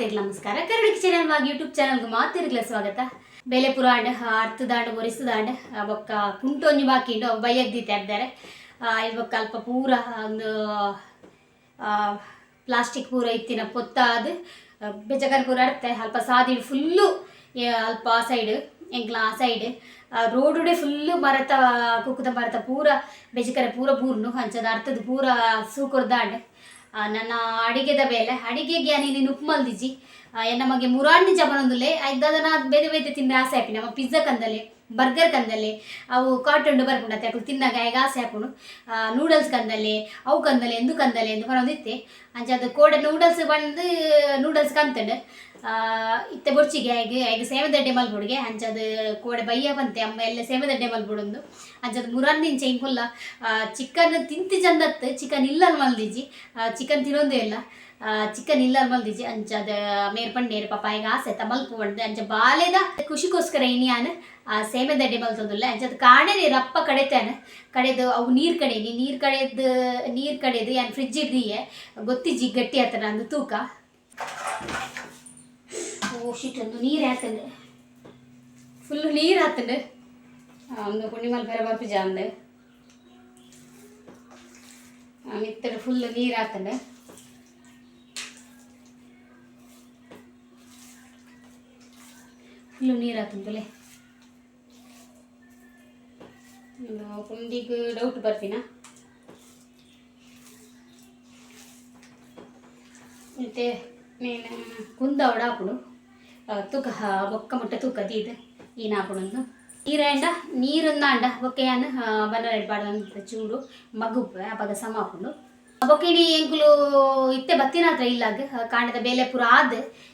ಮಾತಿರ್ಲ ನಮಸ್ಕಾರ. ಕನ್ನಡ ಚಾನಲ್ ವಾಗಿ ಯೂಟ್ಯೂಬ್ ಚಾನಲ್ಗೆ ಮಾತಿರ್ಲ ಸ್ವಾಗತ. ಬೆಲೆ ಪುರಾಂಡ್ ಅರ್ಥದಾಂಡ, ಒರಿಸದಾಂಡ್ ಬೊಕ್ಕ ಕುಂಟೊಂಜಿ ಬಾಕಿಂಡು ಅವು ಬೈಯಗ್ದೀತೆ ಇದ್ದಾರೆ ಇಲ್ಲಿ ಬೊಕ್ಕ ಅಲ್ಪ ಪೂರ ಒಂದು ಪ್ಲಾಸ್ಟಿಕ್ ಪೂರ ಇತ್ತಿನ ಪೊತ್ತಾದ್. ಬೆಜಗರ್ ಪೂರ ಅಡ್ತೆ ಅಲ್ಪ ಸಾದಿ ಫುಲ್ಲು ಅಲ್ಪ ಆ ಸೈಡ್ ಎಂಕ್ಲ ಆ ಸೈಡ್ ರೋಡುಡೆ ಫುಲ್ಲು ಮರತ ಕುಕ್ಕುದ ಮರತ ಪೂರ, ಬೆಜಕರ ಪೂರ ಪೂರ್ನು ಹಂಚದ ಅರ್ಥದ ಪೂರ ಸೂಕೊರ್ದಾಂಡ್. ನನ್ನ ಅಡಿಗೆದ ಬೇಲೆ ಅಡಿಗೆಗೆ ನೀನು ಉಪ್ಪು ಮಲ್ದಿಜಿ ನಮಗೆ ಮುರಾಣಿ ಜಬನೊಂದುಲೆ ಐದಾದನ ಬೇರೆ ಬೇರೆ ತಿಂದ ಆಸೆ ಹಾಕಿ ನಮ್ಮ ಪಿಜ್ಜಾ ಕಂದಲೆ ಬರ್ಗರ್ ಕಂದಲೆ ಅವು ಕಾಟುಂಡು ಬರ್ಕೊಂಡು ಅಂತ ಹಾಕೊಂಡು ತಿನ್ನಾಗ ಹೇಗೆ ಆಸೆ ಹಾಕೊಂಡು ನೂಡಲ್ಸ್ ಕಂದಲೆ ಅವು ಕಂದಲೆ ಎಂದು ಕಂದಲೆ ಎಂದು ಬರೋದಿತ್ತೆ ಅಂಚೆ ಅದು ಕೋಡ ನೂಡಲ್ಸ್ ಬಂದು, ನೂಡಲ್ಸ್ ಕಂತಂಡು. ಇತ್ತೆ ಬೊರ್ಚಿಗೆ ಹೇಗೆ ಹೇಗೆ ಸೇವೆದಡ್ಡೆ ಮಲ್ಬುಡ್ಗೆ ಅಂಚದ ಕೋಡೆ ಬಯ್ಯ ಬಂತೆ, ಅಮ್ಮ ಎಲ್ಲ ಸೇವೆದಡ್ಡೆ ಮಲ್ಬುಡೊಂದು ಅಂಚದ ಮುರಾನ್ ಚೈನ್ ಫುಲ್ಲ ಚಿಕನ್ ತಿಂತಿ ಚಂದತ್ತು ಚಿಕನ್ ಇಲ್ಲ ಮಲ್ದಿಜಿ ಚಿಕನ್ ತಿನ್ನೊಂದು ಇಲ್ಲ. ಚಿಕನ್ ಇಲ್ಲ ಮಲ್ದಿಜಿ ಅಂಚದ ಮೇರ್ ಪಂಡೇರು ಪಾಪ ಈಗ ಆಸೆ ತ ಮಲ್ಪು ಬಂಡೆ ಅಂಚ ಬಾಲೆದ ಖುಷಿಗೋಸ್ಕರ ಇನಿಯಾನ ಸೇಮೆ ದಡ್ಡೆ ಮಲ್ತೊಂದುಲ್ಲ ಅಂಚದ ಕಾಣೆರಿ ರಪ್ಪ ಕಡೆತಾನೆ, ಕಡೆದು ಅವು ನೀರು ಕಡೆನಿ, ನೀರು ಕಡೆದು ನೀರು ಕಡೆದು ಏನು ಫ್ರಿಜ್ ಇದ್ದೀಯೆ, ಗೊತ್ತಿಜ್ಜಿ ಗಟ್ಟಿ ಆತನ ಅಂದು ತೂಕ. ಓ ಶಿಟ್ ಒಂದು ನೀರು ಹಾತಂಡು ಫುಲ್ ನೀರು ಹಾತಂಡು ಒಂದು ಕುಣಿಮಲ್ ಬೇರೆ ಬರ್ಪು ಜಾಂದೆ ಮಿತ್ತಡು ಫುಲ್ ನೀರು ಹಾತಂಡು ಫುಲ್ಲು ನೀರು ಹಾತಂತಲೆ ಕುಂಡಿಗೆ ಡೌಟ್ ಬರ್ತೀನ? ಮತ್ತೆ, ನೀನು ಕುಂದ ಒಡಾಪುಡು ತೂಕ ಬೊಕ್ಕ ಮುಟ್ಟ ತೂಕ ದೀದ್ ಈನ ಆಪುಡೊಂದು ನೀರಂಡ ನೀರುಂದಾಂಡ ಬೊಕ್ಕೆಯಾನ ಬನ್ನ ಪಾಡಂತ ಚೂಡು ಮಗು ಅಪಗ ಸಮ ಆಪುಂಡು ಬೊಕ್ಕೆಡಿ ಎಂಕುಲು ಇತ್ತೆ ಬತ್ತಿನ ಹತ್ರ ಇಲ್ಲಾಗ ಕಾಂಡದ ಬೇಲೆ ಪೂರ ಆದ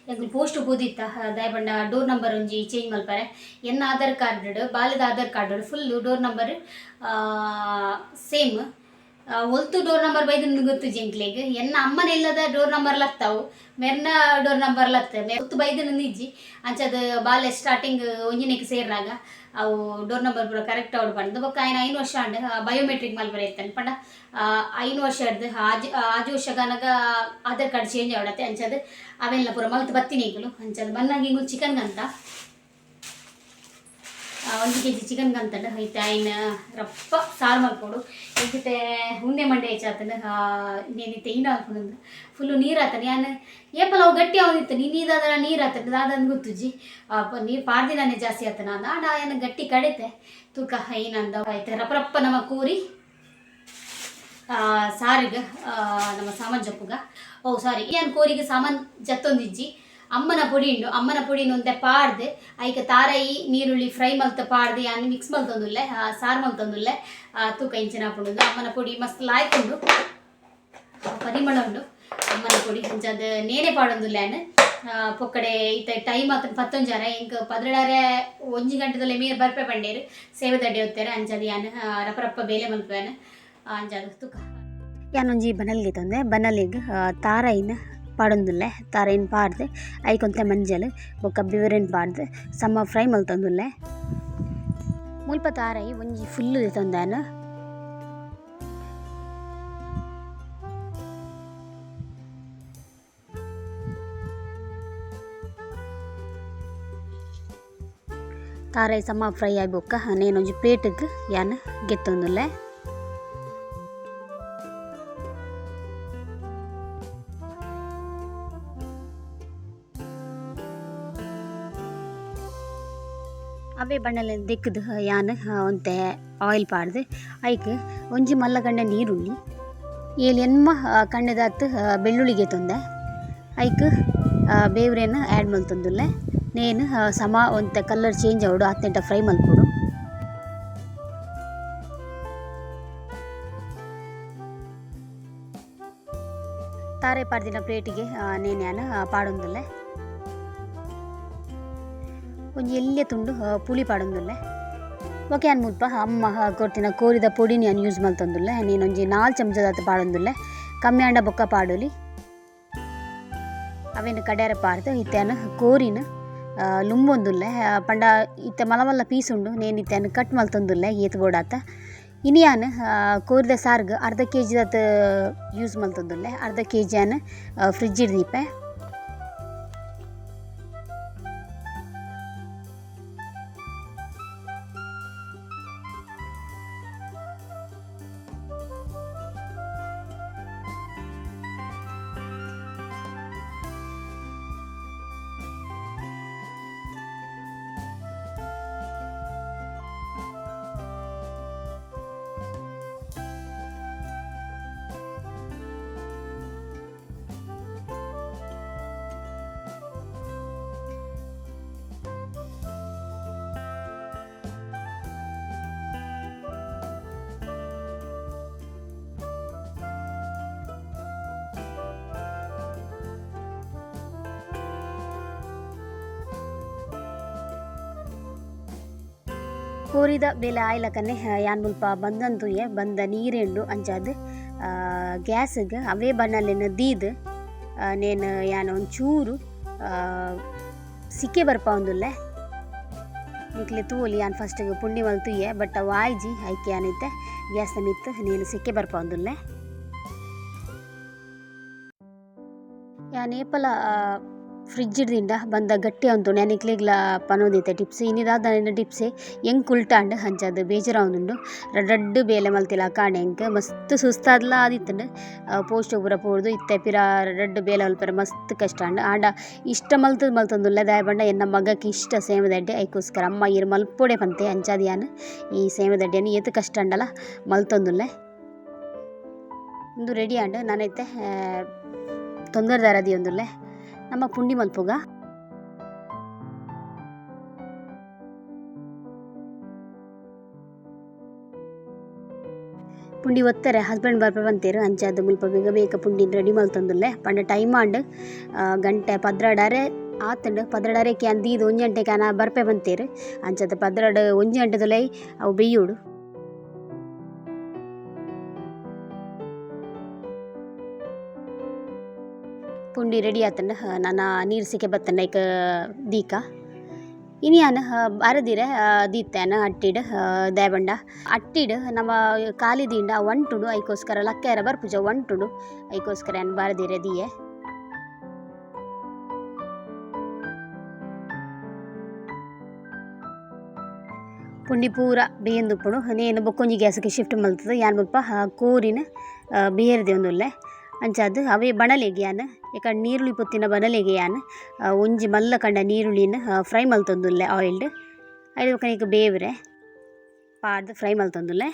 ಎಂಕುಲು ಪೋಸ್ಟ್ ಬೂದಿತ್ತ ದಯಪಂಡ ಡೋರ್ ನಂಬರ್ ಒಂಜಿ ಚೇಂಜ್ ಮಲ್ಪರೆ. ಎನ್ನ ಆಧಾರ್ ಕಾರ್ಡ್ ಬಾಲ್ಯದ Aadhaar card full door number same ಒಲ್ತು door number ಬೈದು ಗೊತ್ತು ಜಿಂಕ್ಲೇಗೆ ಎನ್ನ ಅಮ್ಮನ ಇಲ್ಲದ ಡೋರ್ ನಂಬರ್ ಲತ್ತಾವು ಮೆರ್ನ ಡೋರ್ ನಂಬರ್ ಲತ್ತ ಒತ್ತು ಬೈದು ನಿಜ್ಜಿ. ಅಂಚದ ಬಾಲ್ಯ ಸ್ಟಾರ್ಟಿಂಗ್ ಒಂಜಿನೆಕ್ ಸೇರ್ನಾಗ ಅವು ಡೋರ್ ನಂಬರ್ ಪೂರ ಕರೆಕ್ಟ್ ಅವ್ರು ಬಂದು. ಬೊಕ್ಕ ಆಯ್ನ ಐನು ವರ್ಷ ಅಂಡ್ ಬಯೋಮೆಟ್ರಿಕ್ ಮೇಲೆ ಇತ್ತಾನೆ ಪಂಡ. ಐನು ವರ್ಷ ಹಿಡ್ದು ಆಜು ಆಜು ವರ್ಷ ಗನಗ ಆಧಾರ್ ಕಾರ್ಡ್ ಚೇಂಜ್ ಆಡತ್ತೆ ಅಂಚದು. ಅವೆಲ್ಲ ಪೂರ ಮಲ್ತು ಬತ್ತಿನೇಗುಲು ಅಂಚದು ಬನ್ನಾಗಿ ಇಂಗುಲು ಚಿಕನ್ ಅಂತ ಆ, ಒಂದು ಕೆ ಜಿ ಚಿಕನ್ ಕಂತಂಡು ಐತೆ ತಾಯಿನ ರಪ್ಪ ಸಾರು ಮಲ್ಕೊಡು ಎಂಕಿತೆ ಉಂಡೆ ಮಂಡೆ ಹೆಚ್ಚಾತಂಡು ಇನ್ನೇನಿತ್ತೆ ಈನ ಹಾಕೊಂಡು ಫುಲ್ಲು ನೀರು ಆತನೆ ಯಾನ ಏಪಲ್ಲ ಅವು ಗಟ್ಟಿ ಅವನಿತ್ತು ನೀನು ಇದಾದ ನೀರು ಆತಂಡು ಅದಂದು ಗೊತ್ತುಜ್ಜಿ ನೀರು ಪಾರ್ದಿನಾನೆ ಜಾಸ್ತಿ ಆತನ ಆಡ ಏನು ಗಟ್ಟಿ ಕಡಿತೆ. ತೂಕ ಏನಂದ ಆಯ್ತು ರಪ್ಪ ರಪ್ಪ ನಮ್ಮ ಕೂರಿ. ಸಾರಿಗೆ ನಮ್ಮ ಸಾಮಾನು ಜಪ್ಪುಗ. ಓ, ಸಾರಿ, ಏನು ಕೋರಿಗೆ ಸಾಮಾನು ಜತ್ತೊಂದಿಜ್ಜಿ. ಅಮ್ಮನ ಪುಡಿ ಉಂಡು ಅಮ್ಮನ ಪುಡಿ ಒಂದೆ ಪಾಡ್ದೆ. ಐಕ ತಾರಾಯಿ ನೀರುಳ್ಳಿ, ಫ್ರೈ ಮಲ್ತ ಪಾಡ್ದೆ ಅನ್ನು ಮಿಕ್ಸ್ ಮಲ್ತೊಂದುಲ್ಲೆ ಸಾರು ಮಲ್ತೊಂದುಲ್ಲೆ ತೂಕ ಇಂಚಿನ ಹಾಕೊಂಡು ಅಮ್ಮನ ಪುಡಿ ಮಸ್ತ್ ಲಾಯ್ಕೊಂಡು ಪರಿಮಳ ಉಂಡು ಅಮ್ಮನ ಪುಡಿ ಅಂಚದ ನೇನೆ ಪಾಡೊಂದುಲ್ಲೆ ಅನ್ನ ಪೊಕ್ಕಡೆ ಇತ್ತ ಟೈಮ್ ಆತ ಪತ್ತೊಂಜಾರ. ಇಂಕ ಪದ್ರಡಾರೆ ಒಂಜಿ ಗಂಟೆದಲ್ಲೇ ಮೀರ್ ಬರ್ಪೆ ಬಂಡೇರು ಸೇವೆ ದಡ್ಡೆ ಹೊತ್ತೇರೆ ಅಂಚದ ಯಾನು ರಪ್ಪ ರಪ್ಪ ಬೇಲೆ ಮಲ್ಪೇನ ಅಂಜಾದ ತುಕ. ಯಾನೊಂಜಿ ಬನಲ್ಗೆ ತಂದೆ. ಬನಲಿಗೆ ತಾರಾಯಿನ ಪಾಡೊಂದುಲ್ಲೆ ತಾರಾಯಿನ ಪಾಡ್ದೆ ಐಕೊಂತೆ ಮಂಜಲ್ ಬೊಕ್ಕ ಬಿವರೆನ್ ಪಾಡ್ದೆ ಸಮ್ಮ ಫ್ರೈ ಮಲ್ತೊಂದುಲ್ಲೆ ಮುಲ್ಪ ತಾರಾಯಿ ಒಂಜಿ ಫುಲ್ಲು ತಂದಾನ ತಾರಾಯಿ ಸಮ ಫ್ರೈ ಆಗಿ ಬೊಕ್ಕ ನೇನೊಂಜಿ ಪ್ಲೇಟ್ಗೆ ಯಾನ್ ಗೆತ್ತೊಂದುಲ್ಲೆ ಅವೇ ಬಣ್ಣಲೆ ದಿಕ್ಕದು ಯಾನ್ ಒಂತೆ ಆಯಿಲ್ ಪಾಡ್ದು. ಐಕ್ ಒಂಜಿ ಮಲ್ಲಗಂಡ ನೀರುಳ್ಳಿ ಏಳು ಎನ್ಮ ಕಣ್ಣದಾತ್ ಬೆಳ್ಳುಳ್ಳಿಗೆ ತೊಂದೆ. ಐಕ್ ಬೇವ್ರೆನ ಆ್ಯಡ್ ಮಲ್ತೊಂದುಲ್ಲೆ ನೇನು ಸಮ ಒಂತೆ ಕಲರ್ ಚೇಂಜ್ ಆವಡು, ಹತ್ತೆಂಟ ಫ್ರೈ ಮಲ್ಪೊಡು ತಾರೆ ಪಾಡ್ದಿನ ಪ್ಲೇಟಿಗೆ ನೇನು, ಯಾನ ಪಾಡೊಂದುಲ್ಲೆ. ಒಂಜಿ ಎಲ್ಯ ತುಂಡು ಪುಳಿ ಪಾಡೊಂದುಲ್ಲೆ. ಓಕೆ, ಅನ್ ಮುಲ್ಪ, ಅಮ್ಮ ಕೊಡ್ತಿನ ಕೋರಿದ ಪೊಡಿನ್ ನಾನು ಯೂಸ್ ಮಲ್ತೊಂದುಲ್ಲೆ. ನೀನೊಂಜಿ ನಾಲ್ ಹತ್ತು ಪಾಡೊಂದುಲ್ಲೆ. ಕಮ್ಮಿ ಅಂಡ ಬೊಕ್ಕ ಪಾಡೊಲಿ. ಅವೇನು ಕಡ್ಯಾರ ಪಾಡ್ದು ಇತ್ತೇನು ಕೋರಿನ ಲುಂಬೊಂದುಲ್ಲೆ. ಪಂಡ ಇತ್ತ ಮಲ್ಲ ಮಲ್ಲ ಪೀಸ್ ಉಂಡು, ನೇನು ಇತ್ತೇನು ಕಟ್ ಮಲ್ತೊಂದುಲ್ಲೆ, ಏತ್ ಬೋಡಾತ ಇನಿಯಾನ್ ಕೋರಿದ ಸಾರ್ಗ್ ಅರ್ಧ ಕೆ ಜಿದತ್ ಯೂಸ್ ಮಲ್ತೊಂದುಲ್ಲೆ. ಅರ್ಧ ಕೆ ಜಿ ಫ್ರಿಜ್ ಇಡ್ದೀಪೆ ಕೋರಿದ ಬೇಲೆ ಆಯ್ಲಕ್ಕನೆ ಯಾನ್ ಮುಲ್ಪ ಬಂದಂತುಯೆ ಬಂದ ನೀರೆಂಡು ಅಂಚಾದ್ ಗ್ಯಾಸ್ಗೆ, ಅವೇ ಬಣ್ಣಲೆನ ದೀದ್ ನೇನು, ಯಾನ ಒಂಚೂರು ಸಿಕ್ಕೆ ಬರ್ಪ ಒಂದುಲ್ಲೆ. ನಿಕ್ಲೆ ತೂಲಿ ಯಾನ್ ಫಸ್ಟ್ ಪುಣ್ಯ ಮಲ್ತುಯೆ ಬಟ್ ವಾಯ್ಜಿ ಐಕೆ ಏನೈತೆ ಗ್ಯಾಸ್ ಮಿತ್ ನೇನು ಸಿಕ್ಕೆ ಬರ್ಪ ಒಂದುಲ್ಲೆ. ಯಾನ್ ಏಪಲ ಫ್ರಿಜ್ ದಿಂದ ಬಂದ ಗಟ್ಟಿ ಅಂತು ನೆನಕ್ಲಿಗ್ಲ ಪನೋದಿತ್ತೆ ಟಿಪ್ಸ್. ಇನ್ನಿದಾದ ಟಿಪ್ಸೆ. ಎಂಕ್ ಕುಲ್ಟಾಂಡ್ ಹಂಚದು? ಬೇಜಾರ ಅವನುಂಡು ರಡ್ಡು ಬೇಲೆ ಮಲ್ತಿಲ್ಲ ಕಾಣೆ ಎಂಕ್ ಮಸ್ತ್ ಸುಸ್ತಾದ್ಲ ಆದಿತ್ತಂಡು. ಪೋಸ್ಟ್ ಪೂರ ಪೋರ್ದು ಇತ್ತೆ ಪಿರ ರಡ್ಡು ಬೇಲೆ ಮಲ್ಪರ ಮಸ್ತ್ ಕಷ್ಟ ಅಂಡ್ ಆಂಡ ಇಷ್ಟ ಮಲ್ತದ್ ಮಲ್ತೊಂದುಲ್ಲ ದಾಯ ಬಂಡ ಎನ್ನ ಮಗಕ್ಕೆ ಇಷ್ಟ ಸೇಮದಡ್ಡೆ ಐಕೋಸ್ಕರ ಅಮ್ಮ ಇರು ಮಲ್ಪೊಡೆ ಪಂತೆ ಅಂಚಾದಿಯಾನ್ ಈ ಸೇಮದಡ್ಡೆಯನ್ನು ಏತ್ ಕಷ್ಟ ಅಂಡಲ ಮಲ್ತೊಂದುಲ್ಲೆ ಇಂದು ರೆಡಿ ಆಂಡ್. ನಾನೈತೆ ತೊಂದರೆ ದಾರದಿ ಒಂದುಲ್ಲೆ. ನಮ್ಮ ಪುಂಡಿ ಮಲ್ಪುಗ. ಪುಂಡಿ ಒತ್ತಾರೆ ಹಸ್ಬೆಂಡ್ ಬರ್ಪ ಬಂತೇರು ಅಂಚಾದ ಮುಲ್ಪ ಬೇಗ ಬೇಗ ಪುಂಡಿ ರೆಡಿ ಮಲ್ತೊಂದುಲ್ಲೆ. ಪಂಡ ಟೈಮ್ ಆಂಡ್ ಗಂಟೆ ಪದ್ರಡರೆ ಆತಂಡು, ಪದ್ರಡರೆ ಕ್ಯಾನ್ ದೀದು ಒಂಜಿ ಗಂಟೆ ಕ್ಯಾನ ಬರ್ಪೆ ಬಂತೇರು ಅಂಚದ ಪದ್ರಡ್ ಒಂಜಿ ಗಂಟೆದೊಲೈ ಅವು ಬೆಯ್ಯೋಡು ಪುಂಡಿ ರೆಡಿ ಆತನ ನಾನು ನೀರು ಸಿಕ್ಕೆ ಬತ್ತನ ಈಗ ದೀಕ. ಇನಿ ಯಾನ ಬಾರದಿರ ದೀತ್ಯಾನ ಅಟ್ಟಿಡ್ ದಾಯಬಂಡ. ಅಟ್ಟಿಡ್ ನಮ್ಮ ಕಾಲಿದಿಂಡ ಒಂಟುಡು, ಐಕೋಸ್ಕರ ಲಕ್ಕೆರ ಬರ್ಪುಜ ಒಂಟುಡು, ಐಕೋಸ್ಕರ ಏನು ಬಾರದಿರ ದಿಯೆ. ಪುಂಡಿ ಪೂರ ಬೇಯಂದುಪ್ಪುಡು ನೇನು ಬೊಕ್ಕೊಂಜಿ ಗ್ಯಾಸ್ಗೆ ಶಿಫ್ಟ್ ಮಲ್ತದ, ಯಾನ್ ಮುಲ್ಪ ಕೋರಿನ ಬೇರ್ದೆ ಒಂದುಲ್ಲೆ ಅಂಚಾದ್ ಅವೇ ಬಣಲೆಗೆ ಯಾನ್ ಯಾಕ ನೀರುಳಿ ಪೊತ್ತಿನ ಬಣಲೆಗೆ ಯಾನ್ ಆ, ಒಂಜಿ ಮಲ್ಲ ಕಂಡ ನೀರುಳಿನ್ ಫ್ರೈ ಮಲ್ತೊಂದುಲ್ಲೆ ಆಯಿಲ್ಡ್ ಐದು ಬೊಕ್ಕ ಬೇವ್ರೆ ಪಾಡ್ದು ಫ್ರೈ ಮಲ್ತೊಂದುಲ್ಲೆ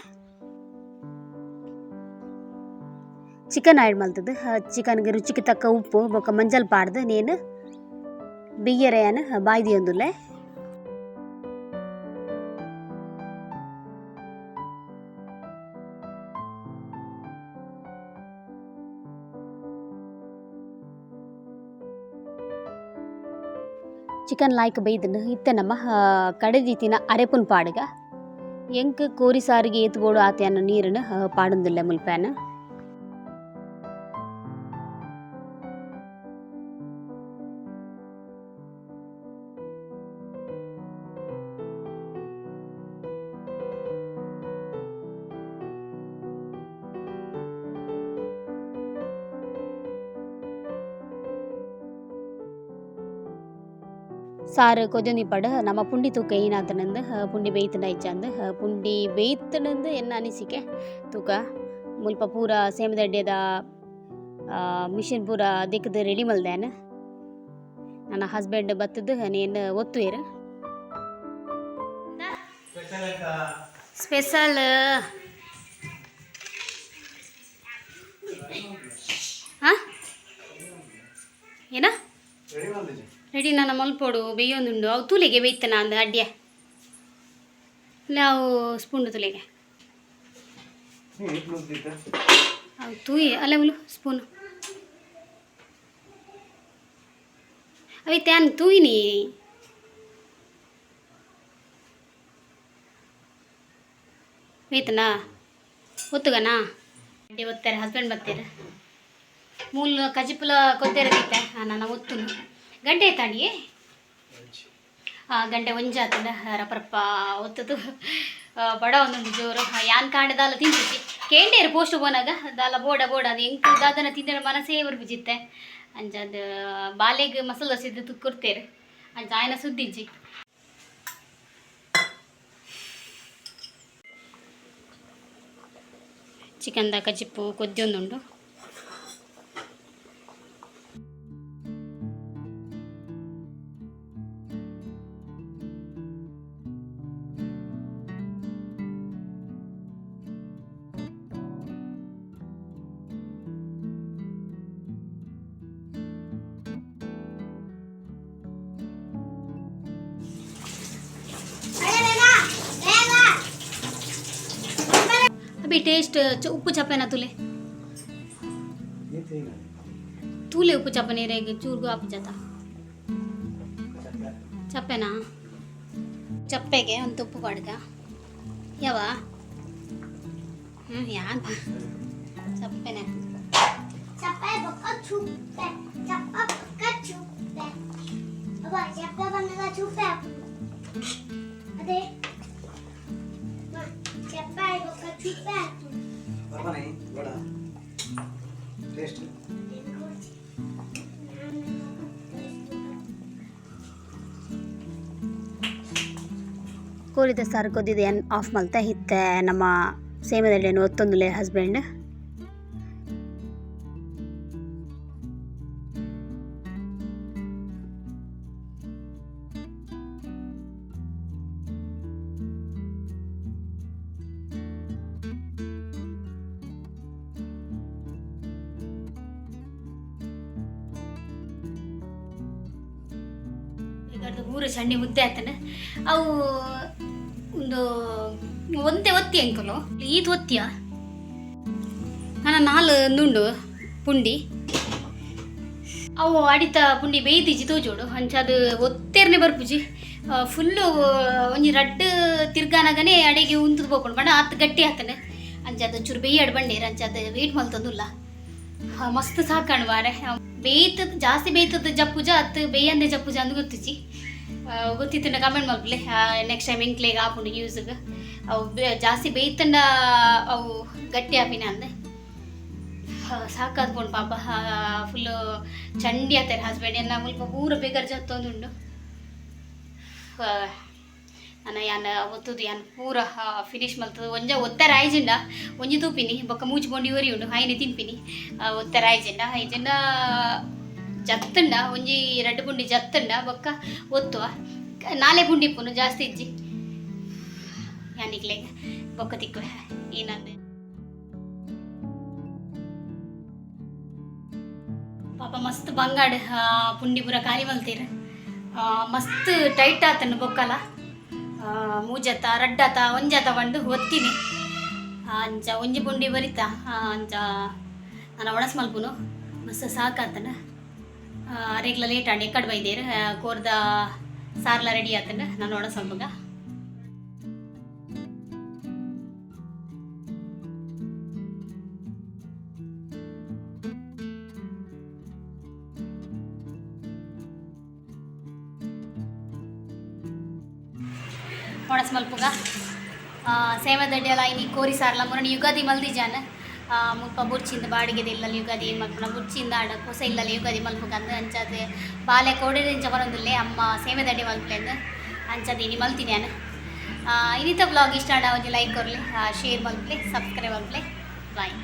ಚಿಕನ್ ಆ್ಯಡ್ ಚಿಕನ್ ಚಿಕನ್ಗೆ ರುಚಿಗೆ ತಕ್ಕ ಉಪ್ಪು ಬೊಕ ಮಂಜಲ್ ಪಾಡ್ದು ನೇನು ಬಿಯ್ಯರೆ ಯಾನ್ ಚಿಕನ್ ಲಾಯ್ಕ್ ಬೈದನು ಇತ್ತ ನಮ್ಮ ಕಡೆದೀತಿನ ಅರೆಪುನ್ ಪಾಡ್ಗ. ಎಂಕ್ ಕೋರಿ ಸಾರಿಗೆ ಏತ್ ಬೋಡು ಆತ್ಯಾನ ನೀರನ್ನು ಪಾಡೊಂದಿಲ್ಲ ಮುಲ್ಪ್ಯಾನ கொஞ்சம் ಕೊಜೊಂದಿಪ್ಪಡ್ ನಮ್ಮ ಪುಂಡಿ ತೂಕ ಏನಾತನಂದು, ಪುಂಡಿ ಬೇಯ್ತನ ಇಚ್ಚಂದು ಪುಂಡಿ ಬೇಯ್ತನಂದು ಎನ್ನ ಅನಿಸಿಕೆ? ತೂಕ ಮುಲ್ಪ ಪೂರ ಸೇಮದಡ್ಡೆದ ಮಿಷಿನ್ ಪೂರ ದಿಕ್ಕದು ರೆಡಿ ಮಲ್ದೇನ? ನನ್ನ ಹಸ್ಬೆಂಡ್ ಬತ್ತದು ನೇನು ಒತ್ತು ಏರು ಸ್ಪೆಷಲ್ ಹಾಂ ಏನ? ರೆಡಿ ನನ್ನ ಮಲ್ಪೋಡು ಬೇಯೊಂದುಂಡು ಅವು ತೂಲೆಗೆ ಬೇಯ್ತನ ಅಂದ ಅಡ್ಡಿಯ ಅವು ಸ್ಪೂನ್ ತೂಲೆಗೆ. ಅವು ತೂಯಿ, ಅಲ್ಲ ಮುಲು ಸ್ಪೂನು. ಅವೈತೆ ತ್ಯಾನ್ ತೂಯಿನಿ. ಬೇಯ್ತನಾ? ಒತ್ತುಗನಾ? ಅಡ್ಡಿ ಒತ್ತಾರೆ ಹಸ್ಬೆಂಡ್ ಬರ್ತೀರ. ಮೂಲ ಕಜಿಪುಲ ಕೊತ್ತೇರ ಬೀತ ನಾನು ಒತ್ತುನು. ಗಂಟೆ ಆ, ಗಂಟೆ ಒಂಜಾತಂಡ ರಪರಪ್ಪ ಒತ್ತದು. ಬಡ ಒಂದೊಂದು ಜೋರು. ಯಾನ್ ಕಾಂಡ ದಾಲ ತಿಂತಿದ್ದಿ ಕೇಂಡೇರು ಪೋಸ್ಟ್ ಬೋನಾಗ ದಾಲ ಬೋಡ ಬೋಡ, ಅದು ಹೆಂಗ್ ದಾದನ ತಿಂದರೆ ಮನಸ್ಸೇ ಬರ್ಬಿಜಿತ್ತೆ ಅಂಜಾದ ಬಾಲೆಗೆ ಮಸಾಲ ಸಿದ್ದು ಕೊಡ್ತೇರು. ಅಂಜ ಆಯ್ನ ಸುದ್ದಿಜ್ಜಿ ಚಿಕನ್ ಕಜಿಪ್ಪು ಕೊದ್ದೊಂದುಂಡು ಅಭಿ ಟೇಸ್ಟ್ ಚ- ಉಪ್ಪು ಚಪ್ಪೆನ ತುಲೆ ತೂಲೆ ಉಪ್ಪು ಚಪ್ಪನೆ ರೇಗೆ ಚೂರ್ಗು ಆಪು ಜತ ಚಪ್ಪೆನಾ ಚಪ್ಪೆಗೆ ಒಂದು ಉಪ್ಪು ಪಡ್ಗ ಯಾವ ಹ್ಞೂ ಯಾನ್ ಸಪ್ಪೆನೆ Capek bakal cupek. Capek ಕೋರಿದ ಸಾರು ಕೊದ್ದಿದೆ ಆಫ್ ಮಲ್ತಾ ಹಿತ್ತೆ. ನಮ್ಮ ಸೇಮದಲ್ಲಿ ಒತ್ತೊಂದುಲೆ ಹಸ್ಬೆಂಡ್. ಈಗದು ಊರ ಸಣ್ಣ ಮುದ್ದೆ ಆತನ. ಅವು ಒಂದು ಒಂದೇ ಒತ್ತಿ ಅಂಕಲು, ಈದ್ ಒತ್ತಿಯ? ನನ್ನ ನಾಲ್ ನುಂಡು ಪುಂಡಿ. ಅವು ಅಡಿತ ಪುಂಡಿ ಬೇಯ್ದಿಜಿ ತೋಜೋಡು. ಅಂಚದು ಒತ್ತೇರ್ನೆ ಬರ್ಪುಜಿ ಫುಲ್ಲು ಒಂಜಿ ರಡ್ಡು ತಿರ್ಗಾನಾಗನೇ ಅಡಿಗೆ ಉಂತದು ಬೋಕೊಂಡು ಬಣ್ಣ ಆತ ಗಟ್ಟಿ ಆತನೆ. ಅಂಚದು ಚೂರು ಬೇಯ್ಯಾಡ್ ಬಂಡೇರ ಅಂಚದು ವೇಟ್ ಮಲ್ತಂದುಲ್ಲ. ಮಸ್ತ್ ಸಾಕಾಣು ಮಾರೆ ಬೇಯ್ತದ, ಜಾಸ್ತಿ ಬೇಯ್ತದ ಜಪ್ಪುಜ ಅತ್ ಬೇಯಂದೆ ಜಪ್ಪುಜ ಅಂದ್ ಗೊತ್ತಿಚ್ಚಿ ಗೊತ್ತಿತ್ತು ಕಮೆಂಟ್ ಮಾಡ್ಲಿ ನೆಕ್ಸ್ಟ್ ಟೈಮ್ ಇಂಕ್ಲೇಗ ಹಾಕೊಂಡು ಯೂಸ್ಗೆ ಅವು ಜಾಸ್ತಿ ಬೇಯ್ತಂಡ ಅವು ಗಟ್ಟಿ ಆಪಿನ ಅಂದೆ. ಸಾಕಾದ್ಕೊಂಡು ಪಾಪ. ಫುಲ್ಲು ಚಂಡಿ ಆತಾರೆ ಹಸ್ಬೆಂಡ್ ಎಲ್ಲ ಮುಲ್ಪ ಪೂರ ಬೇಗರ್ ಜತ್ತೊಂದುಂಡು ನನ್ನ ಯಾನ ಒತ್ತುದು ಯಾನ್ ಪೂರ ಫಿನಿಶ್ ಮಲ್ತದ. ಒಂಜ ಒತ್ತ ರಾಯಜಿಂಡ ಒಂಜಿ ತೂಪಿನಿ ಬೊಕ್ಕ ಬೊಂಡಿ ಒರಿ ಉಂಡು. ಹೈನಿ ತಿನ್ಪಿನಿ ಒತ್ತ ರಾಯಜಿಂಡ ಐಜಿಂಡ ಜತ್ತಂಡ ಒಂಜಿ ರಡ್ಡು ಪುಂಡಿ ಜತ್ತಂಡ. ಬೊಕ್ಕ ಒತ್ತುವ. ನಾಲೆ ಪುಂಡಿ ಪುನು ಜಾಸ್ತಿ ಇಜ್ಜಿ. ಯಾನಿಕ್ಲೆಗ ಬೊಕ್ಕ ತಿಕ್ಕುವೆ. ಏನಂದೆ? ಪಾಪ ಮಸ್ತ್ ಬಂಗಾಡ್ ಪುಂಡಿ ಪೂರ ಕಾಲಿ ಮಲ್ತೀರ. ಮಸ್ತ್ ಟೈಟ್ ಆತನು ಬೊಕ್ಕಲ. ಆ, ಮೂಜತ, ರಡ್ಡತ, ಒಂಜತ ಬಂಡು ಒತ್ತೀನಿ ಅಂಚ ಒಂಜಿ ಪುಂಡಿ ಬರಿತ. ಅಂಚ ನಾನು ಒಣಸ್ ಮಲ್ಪುನು ಮಸ್ತ್ ಸಾಕಾತನ. ಅರೆಗ್ಲ ಲೇಟ್ ಆಂಡ್ ಎಕ್ಕಡ್ ಬೈದೇರು. ಕೋರ್ದ ಸಾರ್ಲ ರೆಡಿ ಆತನ ನಾನು ಒಣಸ್ ಮಲ್ಪಗ ಒಣಸ್ ಮಲ್ಪುಗ ಸೇವ ಎಲ್ಲ ಇನಿ ಕೋರಿ ಸಾರ್ಲ ಮುರಣಿ ಯುಗಾದಿ ಮಲ್ದಿಜಾನ ಆ, ಮುಲ್ಪ ಬುರ್ಚಿಂದ ಬಾಡಿಗೆ ಇಲ್ಲಲ್ಲಿ ಯುಗಾದಿ ಮಲ್ಪುನ ಬುರ್ಚಿಂದ ಆಡ ಹೊಸ ಇಲ್ಲಲ್ಲಿ ಯುಗಾದಿ ಮಲ್ಪುಗ ಅಂದ ಅಂಚಾದೆ ಬಾಲೆ ಕೋಡೆಂಚ ಬರೋದಿಲ್ಲೇ ಅಮ್ಮ ಸೇವೆದಡ್ಡಿ ಮಲ್ಪಲೆಂದು ಅಂಚದು ಇನಿ ಮಲ್ತೀನಿ ನಾನು ಇನ್ನಿತ ಬ್ಲಾಗ್ ಇಷ್ಟ ಆಡ ಲೈಕ್ ಕೊರ್ಲಿ ಶೇರ್ ಮಲ್ಪಲೆ ಸಬ್ಸ್ಕ್ರೈಬ್ ಮಲ್ಪಲೆ ಬಾಯ್